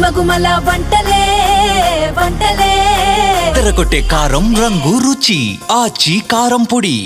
గుమగుమల వంటలే వంటలే. తెరకొట్టే కారం రంగు రుచి ఆచి కారం పొడి.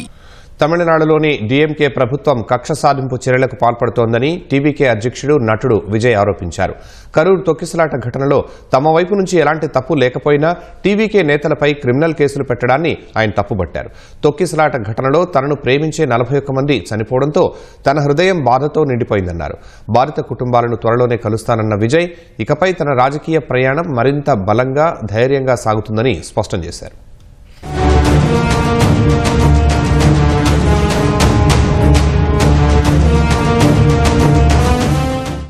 తమిళనాడులోని డీఎంకే ప్రభుత్వం కక్ష సాధింపు చర్యలకు పాల్పడుతోందని టీవీకే అధ్యక్షుడు నటుడు విజయ్ ఆరోపించారు. కరూరు తొక్కిసలాట ఘటనలో తమ వైపు నుంచి ఎలాంటి తప్పు లేకపోయినా టీవీకే నేతలపై క్రిమినల్ కేసులు పెట్టడాన్ని ఆయన తప్పుబట్టారు. తొక్కిసలాట ఘటనలో తనను ప్రేమించే నలభై ఒక్క మంది చనిపోవడంతో తన హృదయం బాధతో నిండిపోయిందన్నారు. బాధిత కుటుంబాలను త్వరలోనే కలుస్తానన్న విజయ్ ఇకపై తన రాజకీయ ప్రయాణం మరింత బలంగా ధైర్యంగా సాగుతుందని స్పష్టం చేశారు.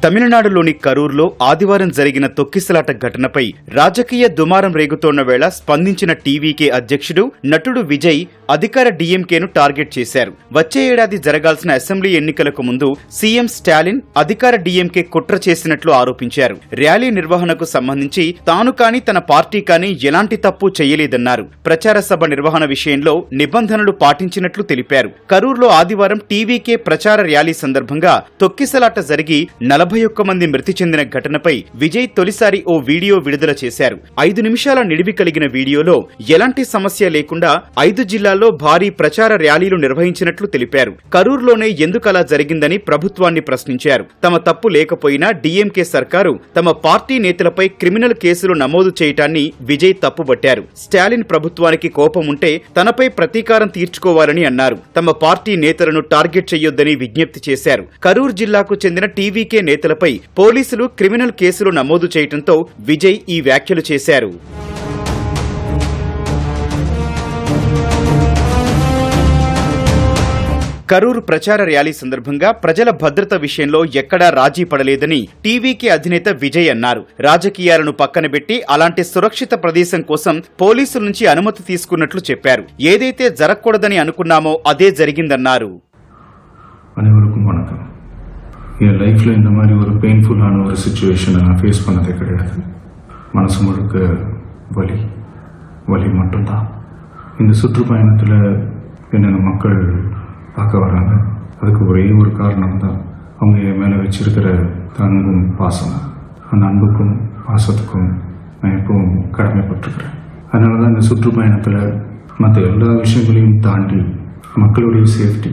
తమిళనాడులోని కరూర్లో ఆదివారం జరిగిన తొక్కిసలాట ఘటనపై రాజకీయ దుమారం రేగుతోన్న వేళ స్పందించిన టీవీకే అధ్యక్షుడు నటుడు విజయ్ అధికార డీఎంకేను టార్గెట్ చేశారు. వచ్చే ఏడాది జరగాల్సిన అసెంబ్లీ ఎన్నికలకు ముందు సీఎం స్టాలిన్ అధికార డీఎంకే కుట్ర చేసినట్లు ఆరోపించారు. ర్యాలీ నిర్వహణకు సంబంధించి తాను కాని తన పార్టీ కాని ఎలాంటి తప్పు చేయలేదన్నారు. ప్రచార సభ నిర్వహణ విషయంలో నిబంధనలు పాటించినట్లు తెలిపారు. కరూర్లో ఆదివారం టీవీకే ప్రచార ర్యాలీ సందర్భంగా తొక్కిసలాట జరిగి నలభై ఒక్క మంది మృతి చెందిన ఘటనపై విజయ్ తొలిసారి ఓ వీడియో విడుదల చేశారు. ఐదు నిమిషాల నిడివి కలిగిన వీడియోలో ఎలాంటి సమస్య లేకుండా ఐదు జిల్లాల్లో భారీ ప్రచార ర్యాలీలు నిర్వహించినట్లు తెలిపారు. కరూర్లోనే ఎందుకలా జరిగిందని ప్రభుత్వాన్ని ప్రశ్నించారు. తమ తప్పు లేకపోయినా డీఎంకే సర్కారు తమ పార్టీ నేతలపై క్రిమినల్ కేసులు నమోదు చేయటాన్ని విజయ్ తప్పుబట్టారు. స్టాలిన్ ప్రభుత్వానికి కోపం ఉంటే తనపై ప్రతీకారం తీర్చుకోవాలని అన్నారు. తమ పార్టీ నేతలను టార్గెట్ చేయొద్దని విజ్ఞప్తి చేశారు. కరూర్ జిల్లాకు చెందిన టీవీకే నేతలపై పోలీసులు క్రిమినల్ కేసులు నమోదు చేయడంతో విజయ్ ఈ వ్యాఖ్యలు చేశారు. కరూర్ ప్రచార ర్యాలీ సందర్భంగా ప్రజల భద్రత విషయంలో ఎక్కడా రాజీ పడలేదని టీవీకి అధినేత విజయ్ అన్నారు. రాజకీయాలను పక్కనబెట్టి అలాంటి సురక్షిత ప్రదేశం కోసం పోలీసుల నుంచి అనుమతి తీసుకున్నట్లు చెప్పారు. ఏదైతే జరగకూడదని అనుకున్నామో అదే జరిగిందన్నారు. என் லைஃப்பில் இந்த மாதிரி ஒரு பெயின்ஃபுல்லான ஒரு சுச்சுவேஷனை நான் ஃபேஸ் பண்ணதே கிடையாது. மனசு முழுக்க வலி வலி மட்டும்தான். இந்த சுற்றுப்பயணத்தில் என்னென்ன மக்கள் பார்க்க வராங்க அதுக்கு ஒரே ஒரு காரணம் தான் அவங்க என் மேலே வச்சிருக்கிற அன்பும் பாசம் அந்த அன்புக்கும் பாசத்துக்கும் நான் எப்பவும் கடமைப்பட்டிருக்கிறேன். அதனால தான் இந்த சுற்றுப்பயணத்தில் மற்ற எல்லா விஷயங்களையும் தாண்டி மக்களுடைய சேஃப்டி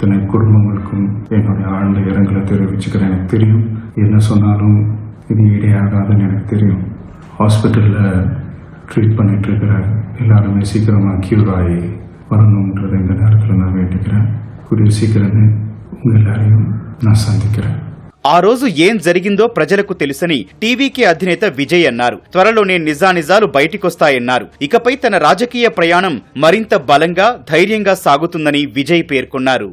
இத்தனை குடும்பங்களுக்கும் என்னுடைய ஆழ்ந்த இரங்கலை தெரிவிச்சுக்கிறேன் எனக்கு தெரியும் என்ன சொன்னாலும் இது ஈடையாகாதுன்னு எனக்கு தெரியும் ஹாஸ்பிட்டலில் ட்ரீட் பண்ணிட்டு இருக்கிற எல்லாருமே சீக்கிரமாக க்யூர் ஆகி வரணுன்றதை இந்த நேரத்தில் நான் வேண்டிக்கிறேன் கூடிய சீக்கிரமே உங்கள் எல்லாரையும் நான் சந்திக்கிறேன் ఆ రోజు ఏం జరిగిందో ప్రజలకు తెలుసని టీవీకే అధినేత విజయ్ అన్నారు త్వరలోనే నిజానిజాలు బయటికొస్తాయన్నారు ఇకపై తన రాజకీయ ప్రయాణం మరింత బలంగా ధైర్యంగా సాగుతుందని విజయ్ పేర్కొన్నారు